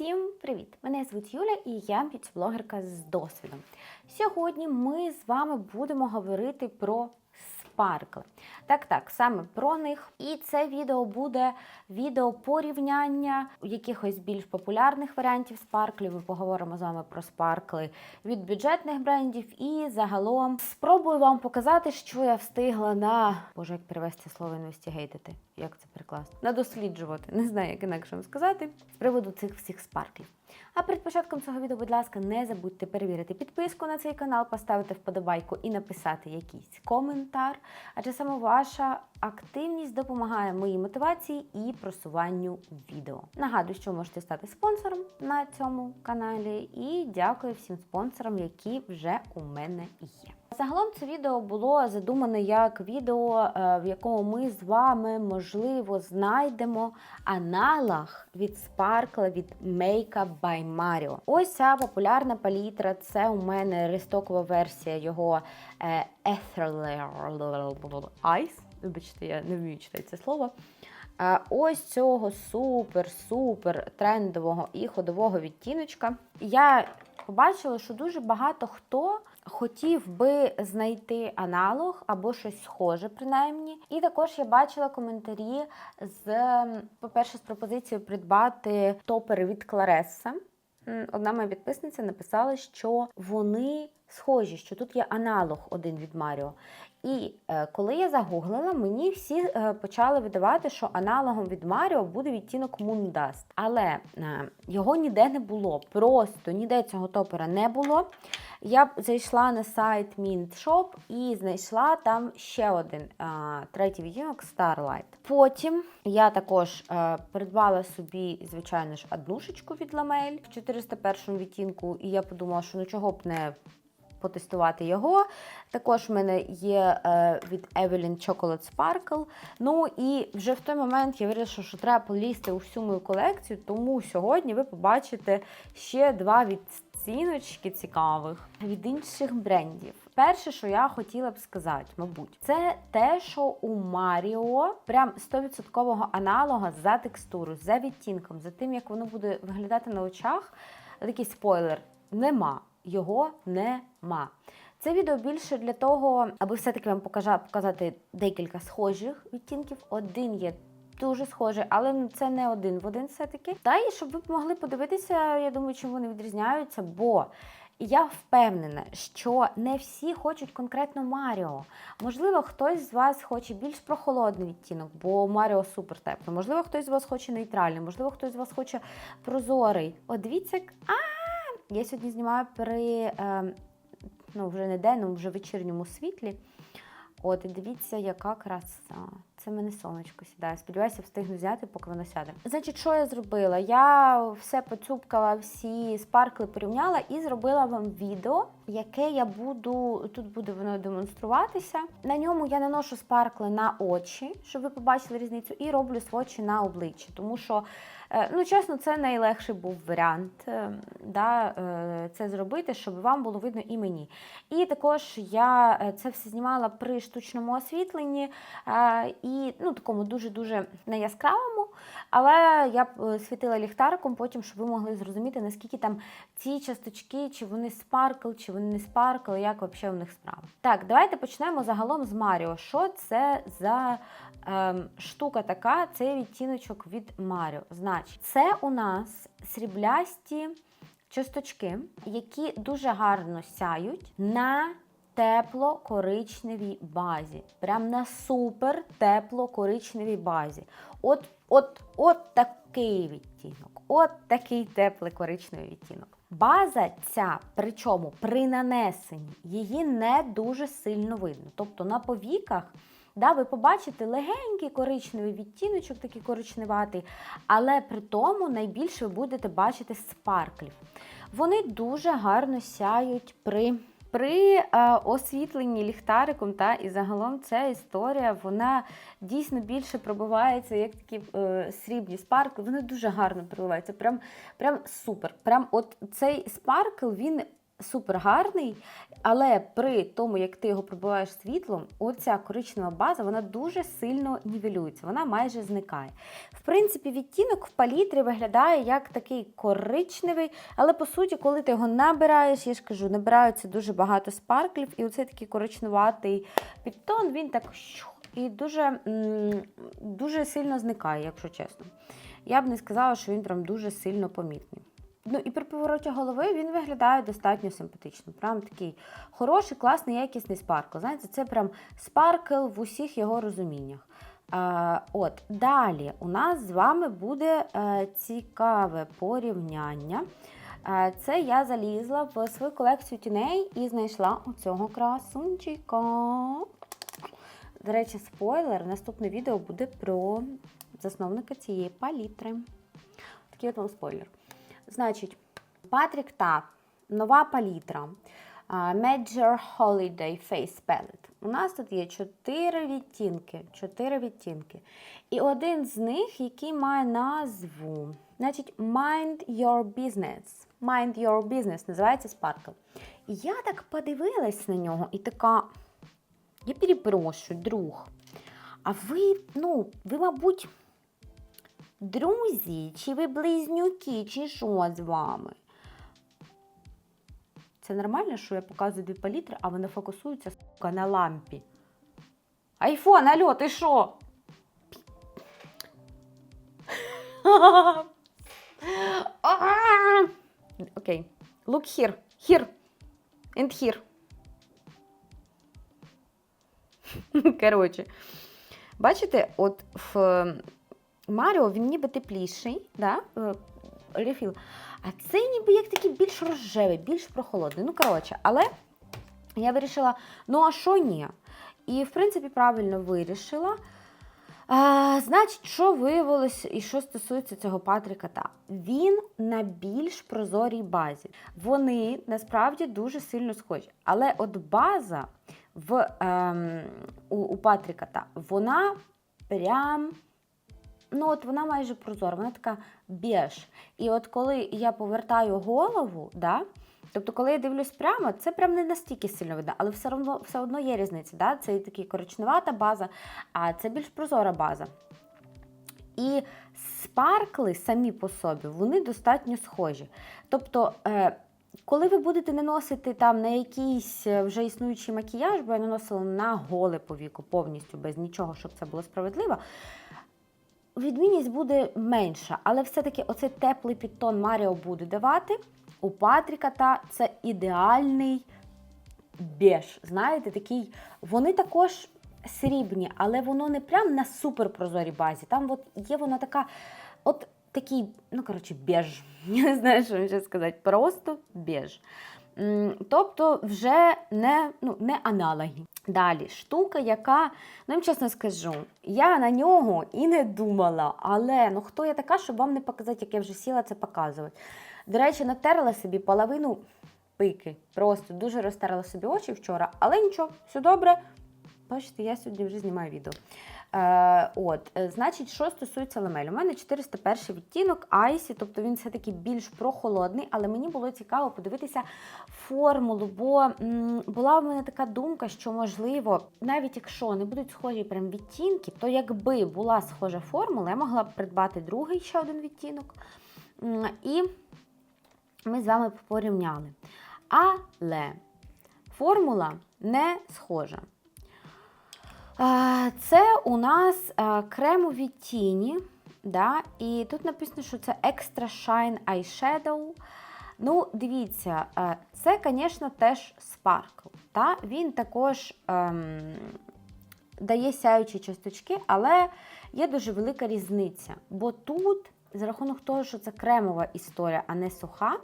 Всім привіт! Мене звуть Юля і я б'юті-блогерка з досвідом. Сьогодні ми з вами будемо говорити про спаркли. Так, так, саме про них. І це відео буде відео порівняння якихось більш популярних варіантів спарклів. Ми поговоримо з вами про спаркли від бюджетних брендів і загалом спробую вам показати, що я встигла на боже, як перевести слово інвестігейтити. Як це перекласти? Надосліджувати. Не знаю, як інакше вам сказати з приводу цих всіх спарклів. А перед початком цього відео, будь ласка, не забудьте перевірити підписку на цей канал, поставити вподобайку і написати якийсь коментар. Адже саме ваша активність допомагає моїй мотивації і просуванню відео. Нагадую, що можете стати спонсором на цьому каналі, і дякую всім спонсорам, які вже у мене є. Загалом це відео було задумане як відео, е, в якому ми з вами, можливо, знайдемо аналог від Sparkle від Makeup by Mario. Ось ця популярна палітра. Це у мене рестокова версія його е, Ethereal Ice. Вибачте, я не вмію читати це слово. Е, Ось цього супер-супер трендового і ходового відтіночка. Я побачила, що дуже багато хто хотів би знайти аналог або щось схоже, принаймні. І також я бачила коментарі з, по-перше, з пропозицією придбати топери від Клареса. Одна моя підписниця написала, що вони схожі, що тут є аналог один від Маріо. І е, коли я загуглила, мені всі е, почали видавати, що аналогом від Маріо буде відтінок Dust. Але е, його ніде не було. Просто ніде цього топера не було. Я зайшла на сайт Mint Shop і знайшла там ще один е, третій відтінок Starlight. Потім я також е, придбала собі, звичайно ж, однушечку від Lamel в 401 відтінку, і я подумала, що ну чого б не потестувати його. Також в мене є е, від Evelyn Chocolate Sparkle. Ну і вже в той момент я вирішила, що треба полізти у всю мою колекцію, тому сьогодні ви побачите ще два відціночки цікавих від інших брендів. Перше, що я хотіла б сказати, мабуть, це те, що у Маріо прям 100% аналога за текстуру, за відтінком, за тим, як воно буде виглядати на очах. Такий спойлер нема. Його нема. Це відео більше для того, аби все-таки вам показати декілька схожих відтінків. Один є дуже схожий, але це не один в один все-таки. Та і щоб ви могли подивитися, я думаю, чим вони відрізняються, бо. Я впевнена, що не всі хочуть конкретно Маріо. Можливо, хтось з вас хоче більш прохолодний відтінок, бо Маріо супер тепло. Можливо, хтось з вас хоче нейтральний, можливо, хтось з вас хоче прозорий. От дивіться, а я сьогодні знімаю при е, ну, вже не денному, вже вечірньому світлі. От, дивіться, яка краса. Це в мене сонечко сідає. Сподіваюся, встигну взяти, поки воно сяде. Значить, що я зробила? Я все поцупкала, всі спаркли порівняла і зробила вам відео, яке я буду. Тут буде воно демонструватися. На ньому я наношу спаркли на очі, щоб ви побачили різницю, і роблю свочі на обличчі. Тому що, ну чесно, це найлегший був варіант е, да, е, це зробити, щоб вам було видно і мені. І також я е, це все знімала при штучному освітленні е, і ну, такому дуже-дуже не яскравому. Але я е, світила ліхтариком потім, щоб ви могли зрозуміти, наскільки там ці часточки, чи вони спаркл, чи вони не спаркл, як взагалі у них справа. Так, давайте почнемо загалом з Маріо. Що це за штука така? Це відтіночок від Маріо. Значить, це у нас сріблясті часточки, які дуже гарно сяють на тепло-коричневій базі. Прям на супер тепло-коричневій базі. От, от, от такий відтінок. От такий теплий коричневий відтінок. База ця, причому при нанесенні, її не дуже сильно видно. Тобто на повіках Да, ви побачите легенький коричневий відтіночок, такий коричневатий, але при тому найбільше ви будете бачити спарклів. Вони дуже гарно сяють при при е, освітленні ліхтариком, та і загалом ця історія вона дійсно більше пробивається, як такі е, срібні спаркли. Вони дуже гарно проливаються. Прям, прям супер. Прям от цей спаркл він супер гарний, але при тому, як ти його пробиваєш світлом, оця коричнева база вона дуже сильно нівелюється, вона майже зникає. В принципі, відтінок в палітрі виглядає як такий коричневий, але по суті, коли ти його набираєш, я ж кажу, набирається дуже багато спарклів, і оцей такий коричневатий підтон, він так і дуже, дуже сильно зникає, якщо чесно. Я б не сказала, що він прям дуже сильно помітний. Ну і при повороті голови він виглядає достатньо симпатично. Прям такий хороший, класний, якісний спаркл. Знаєте, це прям спаркл в усіх його розуміннях. А, от, далі у нас з вами буде е, цікаве порівняння. Е, це я залізла в свою колекцію тіней і знайшла оцього красунчика. До речі, спойлер, наступне відео буде про засновника цієї палітри. Такий от вам спойлер. Значить, Patrick Ta, нова палітра. Major Holiday Face Palette. У нас тут є чотири відтінки. Чотири відтінки. І один з них, який має назву. Значить, Mind Your Business. Mind Your Business називається Sparkle. І я так подивилась на нього і така. Я перепрошую, друг. А ви, ну, ви, мабуть, друзі, чи ви близнюки, чи що з вами? Це нормально, що я показую дві палітри, а вони фокусуються сука, на лампі. Айфон, алло, ти що? Окей. Look here. Here. And here. Коротше. Бачите, от в Маріо він ніби тепліший, да? рефіл. А цей ніби як такий більш рожевий, більш прохолодний. Ну, коротше, але я вирішила, ну а що ні? І, в принципі, правильно вирішила. А, значить, що виявилось і що стосується цього Патріка та він на більш прозорій базі. Вони насправді дуже сильно схожі. Але от база в, ем, у, у Патріка та вона прям. Ну, от вона майже прозора, вона така біж. І от коли я повертаю голову, да, тобто, коли я дивлюсь прямо, це прям не настільки сильно видно, але все одно, все одно є різниця. Да? Це і такий коричневата база, а це більш прозора база. І спаркли самі по собі, вони достатньо схожі. Тобто, е, коли ви будете наносити там на якийсь е, вже існуючий макіяж, бо я наносила на голе повіку повністю без нічого, щоб це було справедливо. Відмінність буде менша, але все-таки оцей теплий підтон Маріо буде давати. У Патріка та це ідеальний беж. Знаєте, такий. Вони також срібні, але воно не прям на суперпрозорій базі. Там от є вона така, от такий, ну, коротше, беж. Не знаю, що ще сказати. Просто беж. Тобто вже не, ну, не аналоги. Далі, штука, яка, ну їм чесно скажу, я на нього і не думала, але ну хто я така, щоб вам не показати, як я вже сіла це показувати. До речі, натерла собі половину пики. Просто дуже розтерла собі очі вчора, але нічого, все добре. Бачите, я сьогодні вже знімаю відео. Е, от, е, Значить, що стосується ламель, у мене 401 відтінок Айсі, тобто він все-таки більш прохолодний, але мені було цікаво подивитися формулу, бо м, була в мене така думка, що можливо, навіть якщо не будуть схожі прям відтінки, то якби була схожа формула, я могла б придбати другий ще один відтінок. І ми з вами порівняли. Але формула не схожа. Це у нас кремові тіні. Да? І тут написано, що це Extra Shine Eyeshadow. Ну, дивіться, це, звісно, теж спаркл. Та? Він також ем, дає сяючі часточки, але є дуже велика різниця. Бо тут, за рахунок того, що це кремова історія, а не суха,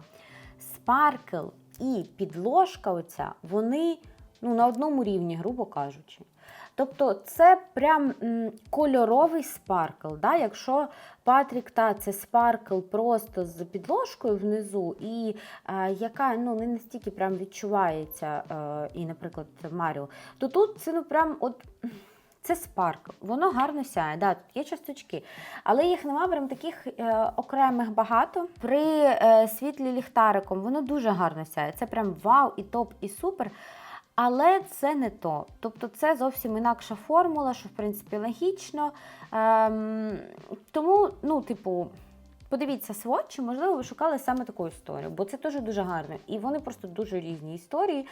спаркл і підложка, оця, вони ну, на одному рівні, грубо кажучи. Тобто це прям кольоровий спаркл. Да? Якщо Патрік та це спаркл просто з підложкою внизу, і е, яка ну, не настільки прям відчувається, е, і, наприклад, Маріо, то тут це ну прям от. Це спаркл, воно гарно сяє. Да, тут є часточки, але їх нема прям таких е, окремих багато. При е, світлі ліхтариком воно дуже гарно сяє. Це прям вау, і топ, і супер. Але це не то. Тобто це зовсім інакша формула, що в принципі логічно. Ем, тому, ну, типу, подивіться сводчі, можливо, ви шукали саме таку історію, бо це теж дуже гарно. І вони просто дуже різні історії.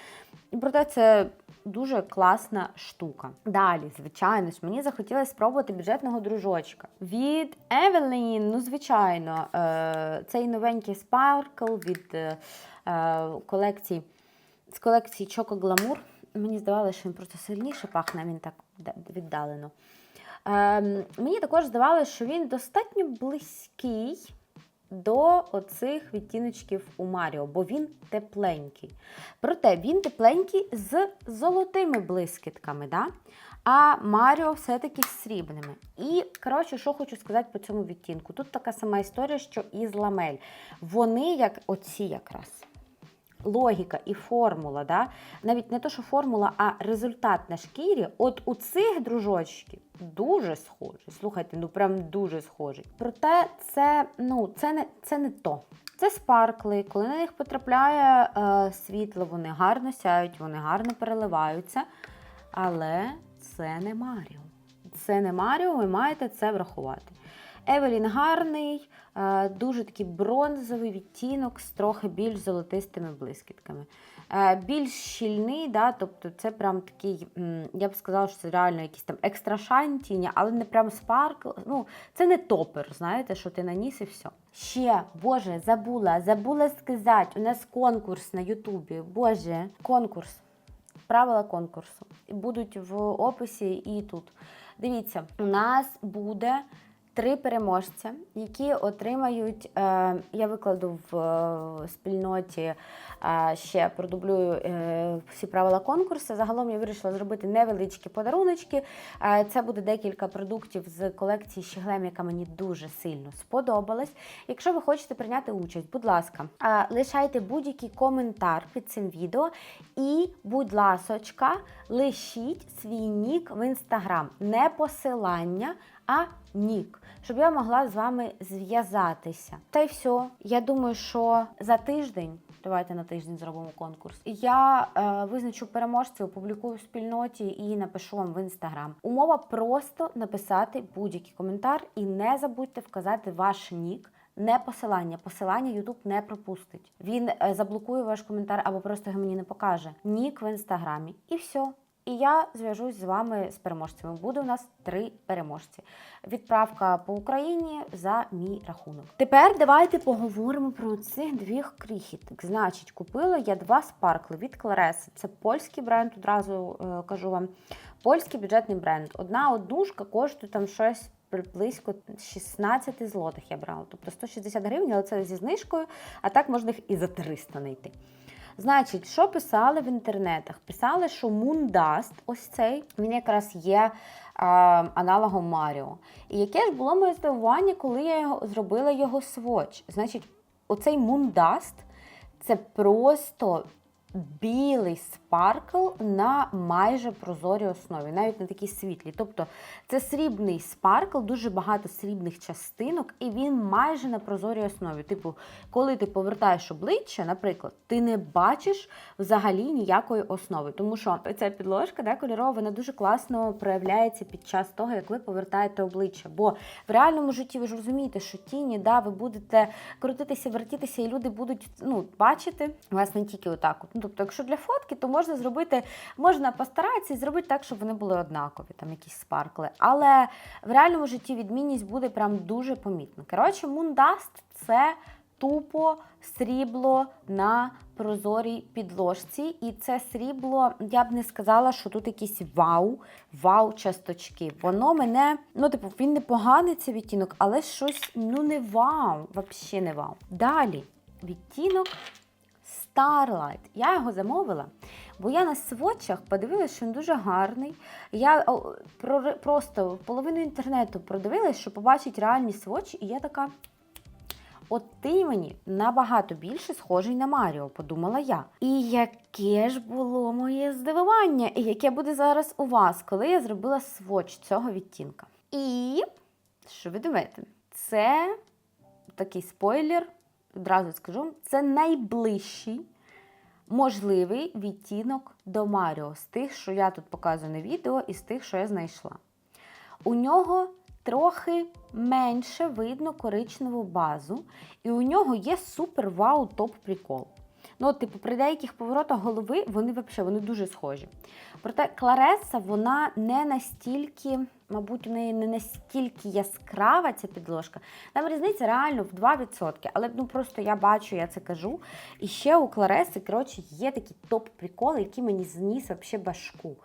Проте це дуже класна штука. Далі, звичайно ж, мені захотілося спробувати бюджетного дружочка. Від Evelyn, ну, звичайно, е, цей новенький спаркл від е, е, колекції з колекції Choco Glamour. Мені здавалося, що він просто сильніше пахне, він так віддалено. Ем, мені також здавалося, що він достатньо близький до оцих відтіночків у Маріо, бо він тепленький. Проте він тепленький з золотими блискітками, да? а Маріо все-таки з срібними. І, коротше, що хочу сказати по цьому відтінку. Тут така сама історія, що і з ламель. Вони як оці якраз логіка і формула, да? навіть не то, що формула, а результат на шкірі, от у цих дружочків дуже схожий. Слухайте, ну прям дуже схожий. Проте це, ну, це, не, це не то. Це спаркли, коли на них потрапляє е, світло, вони гарно сяють, вони гарно переливаються. Але це не Маріо. Це не Маріо, ви маєте це врахувати. Евелін гарний, е, дуже такий бронзовий відтінок з трохи більш золотистими блискітками. Е, Більш щільний, да, тобто це прям такий, я б сказала, що це реально якийсь там екстра шайн тіні, але не прям спаркл. Ну, це не топер, знаєте, що ти наніс і все. Ще, Боже, забула, забула сказати, у нас конкурс на Ютубі. Боже, конкурс. Правила конкурсу будуть в описі і тут. Дивіться, у нас буде три переможця, які отримають. Е, я викладу в е, спільноті е, ще продублюю всі правила конкурсу. Загалом я вирішила зробити невеличкі подаруночки. Це буде декілька продуктів з колекції Щеглем, яка мені дуже сильно сподобалась. Якщо ви хочете прийняти участь, будь ласка, лишайте будь-який коментар під цим відео і, будь ласочка, лишіть свій нік в інстаграм. Не посилання, а нік, щоб я могла з вами зв'язатися. Та й все. Я думаю, що за тиждень. Давайте на тиждень зробимо конкурс. Я е, визначу переможців, опублікую в спільноті і напишу вам в інстаграм. Умова просто написати будь-який коментар і не забудьте вказати ваш нік. Не посилання. Посилання YouTube не пропустить. Він е, заблокує ваш коментар або просто його мені не покаже. Нік в інстаграмі. І все. І я зв'яжусь з вами з переможцями. Буде у нас три переможці. Відправка по Україні за мій рахунок. Тепер давайте поговоримо про цих двох крихіток. Значить, купила я два спаркли від Клареси. Це польський бренд, одразу е, кажу вам. Польський бюджетний бренд. Одна однушка коштує там щось близько 16 злотих я брала. Тобто 160 гривень, але це зі знижкою, а так можна їх і за 300 знайти. Значить, що писали в інтернетах? Писали, що Мундаст, ось цей, він якраз є а, аналогом Маріо. І яке ж було моє здивування, коли я його, зробила його своч? Значить, оцей Мундаст – це просто білий спаркл на майже прозорій основі, навіть на такій світлій. Тобто це срібний спаркл, дуже багато срібних частинок, і він майже на прозорій основі. Типу, коли ти повертаєш обличчя, наприклад, ти не бачиш взагалі ніякої основи, тому що ця підложка да, кольорова вона дуже класно проявляється під час того, як ви повертаєте обличчя. Бо в реальному житті ви ж розумієте, що тіні, да, ви будете крутитися, вертітися, і люди будуть ну, бачити вас не тільки отак. Ну, тобто, якщо для фотки, то можна зробити, можна постаратися і зробити так, щоб вони були однакові, там якісь спаркли. Але в реальному житті відмінність буде прям дуже помітна. Коротше, Moondust – це тупо срібло на прозорій підложці. І це срібло, я б не сказала, що тут якісь вау, вау часточки. Воно мене, ну, типу, він непоганий цей відтінок, але щось ну не вау, взагалі не вау. Далі відтінок Starlight. Я його замовила, бо я на сводчах подивилася, що він дуже гарний. Я просто половину інтернету продивилась, щоб побачити реальні сводчі, і я така. от ти мені набагато більше схожий на Маріо, подумала я. І яке ж було моє здивування, і яке буде зараз у вас, коли я зробила своч цього відтінка. І що ви думаєте? Це такий спойлер, одразу скажу, це найближчий можливий відтінок до Маріо з тих, що я тут показую на відео, і з тих, що я знайшла. У нього трохи менше видно коричневу базу, і у нього є супер вау топ прикол. Ну, типу, при деяких поворотах голови вони взагалі вони дуже схожі. Проте Клареса, вона не настільки, мабуть, у неї не настільки яскрава ця підложка. Там різниця реально в 2%. Але ну просто я бачу, я це кажу. І ще у Клареси, коротше, є такий топ-прикол, який мені зніс взагалі башку.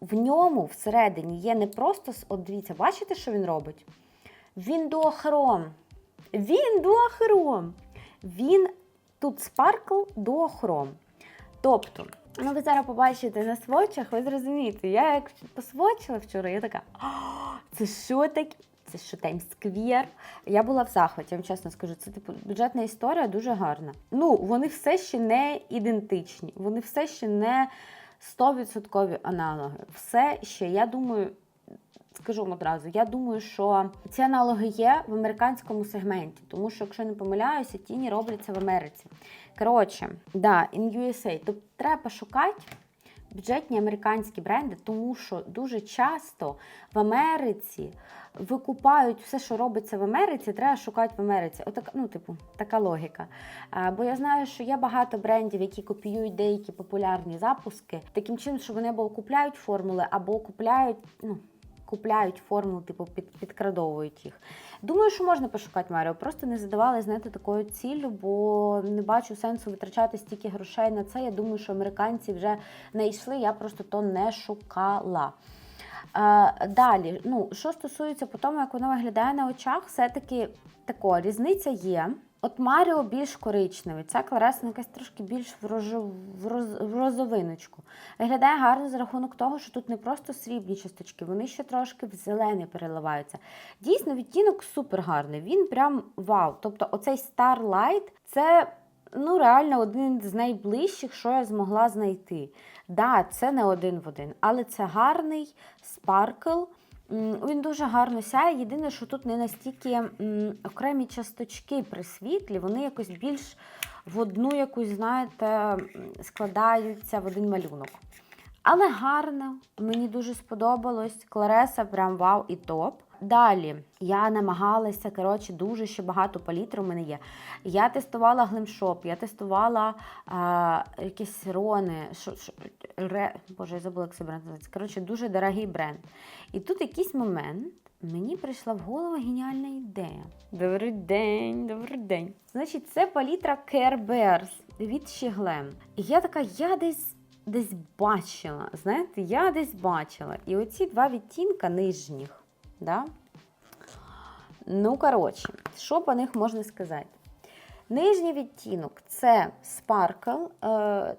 В ньому всередині є не просто, от дивіться, бачите, що він робить? Він дуохром. Він дуохром. Він тут спаркл дуохром. Тобто, ну ви зараз побачите на свочах, ви зрозумієте, я як посвочила вчора, я така, «О, це що таке? Це що Таймсквер? Я була в захваті, я вам чесно скажу. Це типу бюджетна історія дуже гарна. Ну, вони все ще не ідентичні, вони все ще не 100% аналоги. Все ще, я думаю, скажу вам одразу, я думаю, що ці аналоги є в американському сегменті, тому що, якщо не помиляюся, тіні робляться в Америці. Коротше, да, in USA. Тобто треба пошукати бюджетні американські бренди, тому що дуже часто в Америці викупають все, що робиться в Америці, треба шукати в Америці. Отак, ну, типу, така логіка. А, бо я знаю, що є багато брендів, які копіюють деякі популярні запуски, таким чином, що вони або купляють формули, або купляють, ну. Купляють формулу, типу, під, підкрадовують їх. Думаю, що можна пошукати Маріо. Просто не задавали, знаєте, такою ціллю, бо не бачу сенсу витрачати стільки грошей на це. Я думаю, що американці вже не йшли, я просто то не шукала. Е, далі, ну, що стосується по тому, як воно виглядає на очах, все-таки тако, різниця є. От Маріо більш коричневий, ця Кларесна якась трошки більш в, рожу, в, роз, в розовиночку. Виглядає гарно за рахунок того, що тут не просто срібні часточки, вони ще трошки в зелений переливаються. Дійсно, відтінок супер гарний. Він прям вау. Тобто, оцей Starlight це ну, реально один з найближчих, що я змогла знайти. Да, це не один в один, але це гарний спаркл. Він дуже гарно сяє. Єдине, що тут не настільки окремі часточки при світлі, вони якось більш в одну якусь, знаєте, складаються в один малюнок. Але гарно, мені дуже сподобалось. Клареса прям вау і топ. Далі я намагалася, коротше, дуже ще багато палітр у мене є. Я тестувала глимшоп, я тестувала а, якісь рони. Що, що, ре, Боже, я забула, як це бренд називається. Коротше, дуже дорогий бренд. І тут якийсь момент мені прийшла в голову геніальна ідея. Добрий день, добрий день. Значить, це палітра Care Bears від Щеглем. І я така, я десь. Десь бачила, знаєте, я десь бачила. І оці два відтінка нижніх, да? Ну, коротше, що по них можна сказати? Нижній відтінок це спаркл, е,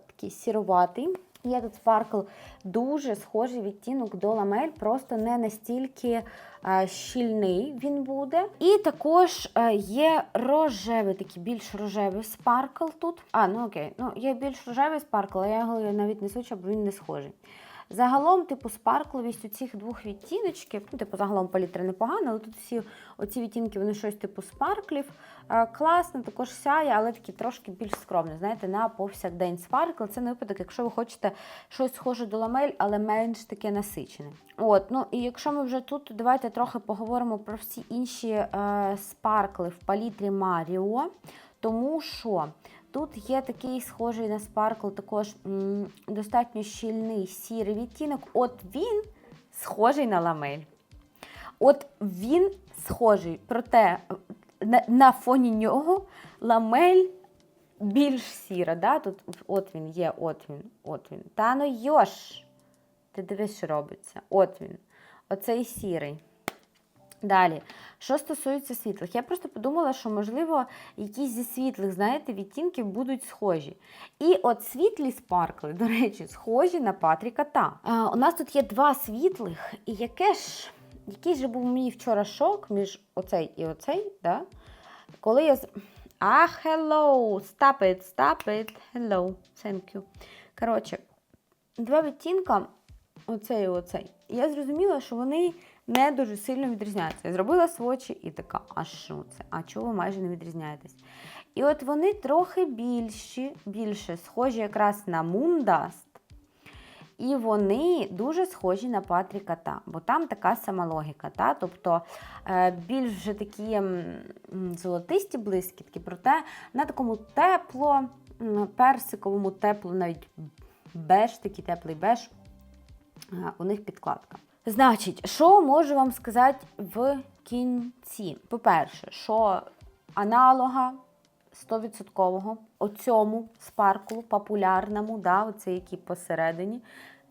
такий сіроватий. Є тут спаркл дуже схожий відтінок до ламель, просто не настільки е, щільний він буде. І також е, є рожевий, такий більш рожевий спаркл тут. А, ну окей, ну є більш рожевий спаркл, а я його навіть не сучу, бо він не схожий. Загалом, типу, спаркловість у цих двох відтіночків, ну, типу, загалом палітра непогана, але тут всі оці відтінки, вони щось типу спарклів. Е, класно, також сяє, але такі трошки більш скромні. Знаєте, на повсякдень спаркл. Це не випадок, якщо ви хочете щось схоже до ламель, але менш таке насичене. От, ну і якщо ми вже тут, давайте трохи поговоримо про всі інші е, спаркли в палітрі Маріо, тому що. Тут є такий схожий на спаркл, також м, достатньо щільний сірий відтінок. От він схожий на ламель. От він схожий, проте на, на фоні нього ламель більш сіра. Да? Тут от він є, от він, от він. Та ну йош! Ти дивись, що робиться. От він. Оцей сірий. Далі, що стосується світлих, я просто подумала, що, можливо, якісь зі світлих, знаєте, відтінків будуть схожі. І от світлі спаркли, до речі, схожі на Патріка Та. А, у нас тут є два світлих, і яке ж, який же був мій вчора шок між оцей і оцей, да? коли я. А, hello, stop it, stop it, hello, thank you. Коротше, два відтінка, оцей і оцей. Я зрозуміла, що вони не дуже сильно відрізняються. Я зробила свочі і така, а що це? А чого ви майже не відрізняєтесь? І от вони трохи більші, більше схожі якраз на Moondust. І вони дуже схожі на Патріка Та, бо там така сама логіка. Та? Тобто е, більш вже такі золотисті блискітки, проте на такому тепло, персиковому тепло, навіть беж, такий теплий беж, е, у них підкладка. Значить, що можу вам сказати в кінці? По-перше, що аналога 100% оцьому спарклу популярному, да, оце який посередині,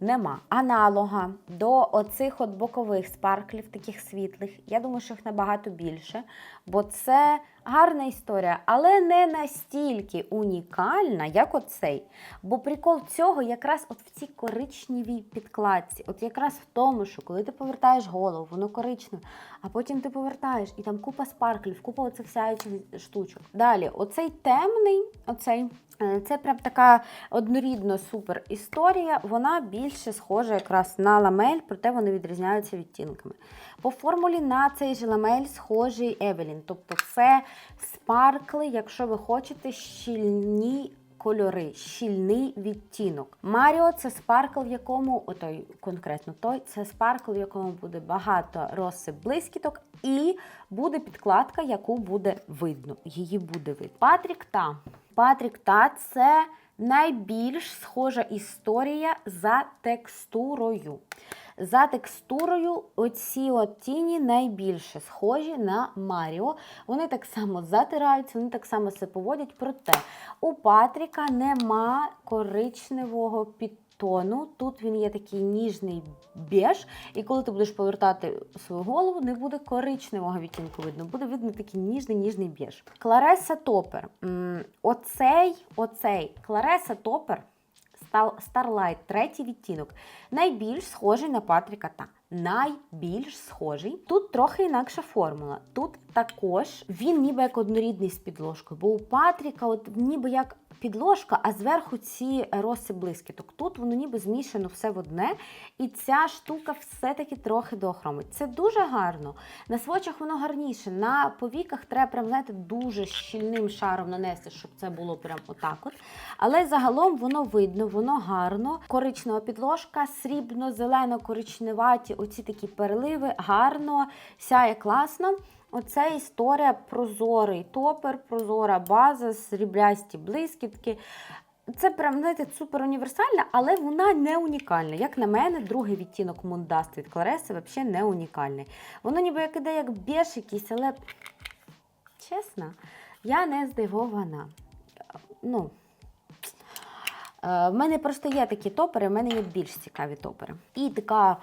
нема. Аналога до оцих от бокових спарклів, таких світлих, я думаю, що їх набагато більше, бо це гарна історія, але не настільки унікальна, як оцей. Бо прикол цього якраз от в цій коричневій підкладці, от якраз в тому, що коли ти повертаєш голову, воно коричневе, а потім ти повертаєш, і там купа спарклів, купа оцих сяючих штучок. Далі, оцей темний, оцей. е, Це прям така однорідна супер історія. Вона більше схожа якраз на ламель, проте вони відрізняються відтінками. По формулі на цей же ламель схожий Евелін. Тобто це спаркли, якщо ви хочете, щільні кольори, щільний відтінок. Маріо це спаркл, в якому, отой конкретно той, це спаркл, в якому буде багато розсип блискіток, і буде підкладка, яку буде видно. Її буде видно. Патрік та. Патрік та це найбільш схожа історія за текстурою. За текстурою оці от тіні найбільше схожі на Маріо. Вони так само затираються, вони так само себе поводять. Проте у Патріка нема коричневого підтону. Тут він є такий ніжний беж, і коли ти будеш повертати свою голову, не буде коричневого відтінку видно, буде видно такий ніжний ніжний беж. Клареса Топер. Оцей, оцей Клареса Топер. Starlight, третій відтінок. Найбільш схожий на Патріка та. Найбільш схожий. Тут трохи інакша формула. Тут також він ніби як однорідний з підложкою, бо у Патріка от ніби як підложка, а зверху ці роси блискіток. Тут воно ніби змішано все в одне, і ця штука все-таки трохи доохромить. Це дуже гарно. На свочах воно гарніше. На повіках треба прям, знаєте, дуже щільним шаром нанести, щоб це було прям отак. от. Але загалом воно видно, воно гарно. Коричнева підложка, срібно-зелено-коричневаті, оці такі переливи, гарно, сяє класно. Оце історія прозорий топер, прозора база, сріблясті блискітки. Це прям, знаєте, супер універсальна, але вона не унікальна. Як на мене, другий відтінок Мундаст від Клареси взагалі не унікальний. Воно ніби як іде як бєш якийсь, але чесно, я не здивована. Ну, е, в мене просто є такі топери, в мене є більш цікаві топери. І така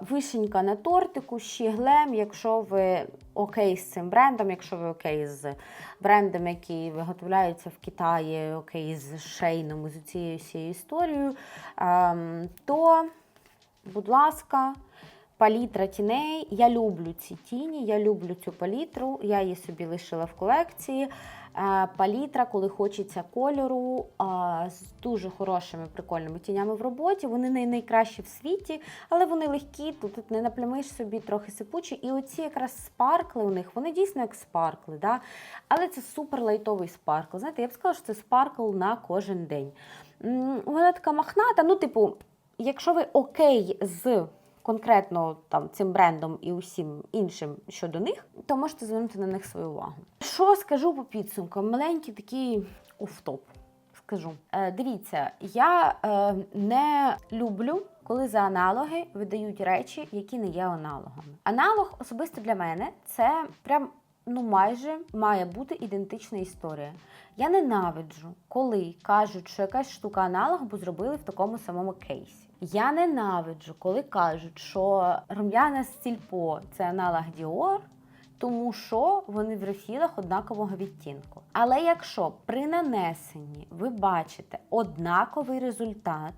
вишенька на тортику, ще глем, якщо ви окей з цим брендом, якщо ви окей з брендом, який виготовляється в Китаї, окей з шейном, з цією всією історією, ем, то, будь ласка, палітра тіней. Я люблю ці тіні, я люблю цю палітру, я її собі лишила в колекції. Е, Палітра, коли хочеться кольору, з дуже хорошими прикольними тінями в роботі. Вони не найкращі в світі, але вони легкі, тут не наплямиш собі трохи сипучі. І оці якраз спаркли у них, вони дійсно як спаркли. Да? Але це супер лайтовий спаркл. Знаєте, я б сказала, що це спаркл на кожен день. Вона така махната, ну, типу, якщо ви окей з конкретно там цим брендом і усім іншим щодо них, то можете звернути на них свою увагу. Що скажу по підсумкам? Маленький такий офтоп. Скажу. Е, дивіться, я е, не люблю, коли за аналоги видають речі, які не є аналогами. Аналог особисто для мене це прям. Ну, майже має бути ідентична історія. Я ненавиджу, коли кажуть, що якась штука аналог, бо зробили в такому самому кейсі. Я ненавиджу, коли кажуть, що рум'яна стільпо це аналог Dior, тому що вони в рефілах однакового відтінку. Але якщо при нанесенні ви бачите однаковий результат,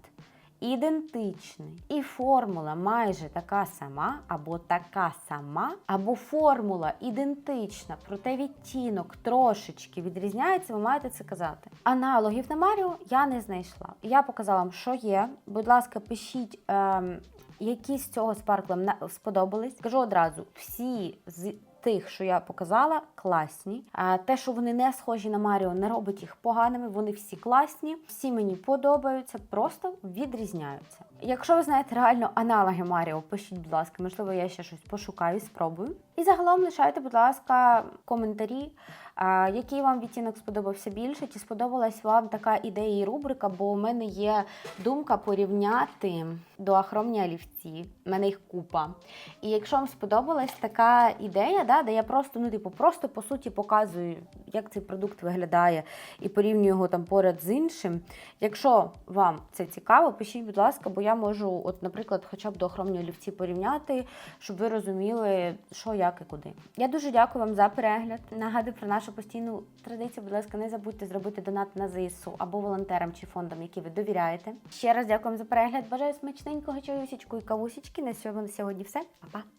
ідентичний, і формула майже така сама, або така сама, або формула ідентична, проте відтінок трошечки відрізняється, ви маєте це казати. Аналогів на Маріо я не знайшла. Я показала вам, що є. Будь ласка, пишіть. Ем, які з цього спарклем сподобались. Скажу одразу, всі з тих, що я показала, класні. А те, що вони не схожі на Маріо, не робить їх поганими. Вони всі класні, всі мені подобаються, просто відрізняються. Якщо ви знаєте реально аналоги Маріо, пишіть, будь ласка, можливо, я ще щось пошукаю, спробую. І загалом лишайте, будь ласка, коментарі, який вам відтінок сподобався більше, чи сподобалась вам така ідея і рубрика, бо у мене є думка порівняти дуахромні олівці. У мене їх купа. І якщо вам сподобалась така ідея, да, де я просто, ну, типу, просто по суті показую, як цей продукт виглядає, і порівнюю його там поряд з іншим. Якщо вам це цікаво, пишіть, будь ласка, бо я можу, от, наприклад, хоча б до охромні олівці порівняти, щоб ви розуміли, що, як і куди. Я дуже дякую вам за перегляд. Нагадую про нашу постійну традицію. Будь ласка, не забудьте зробити донат на ЗСУ або волонтерам чи фондам, які ви довіряєте. Ще раз дякую вам за перегляд. Бажаю смачненького чаюсічку і кавусічки. На сьогодні все. Па-па!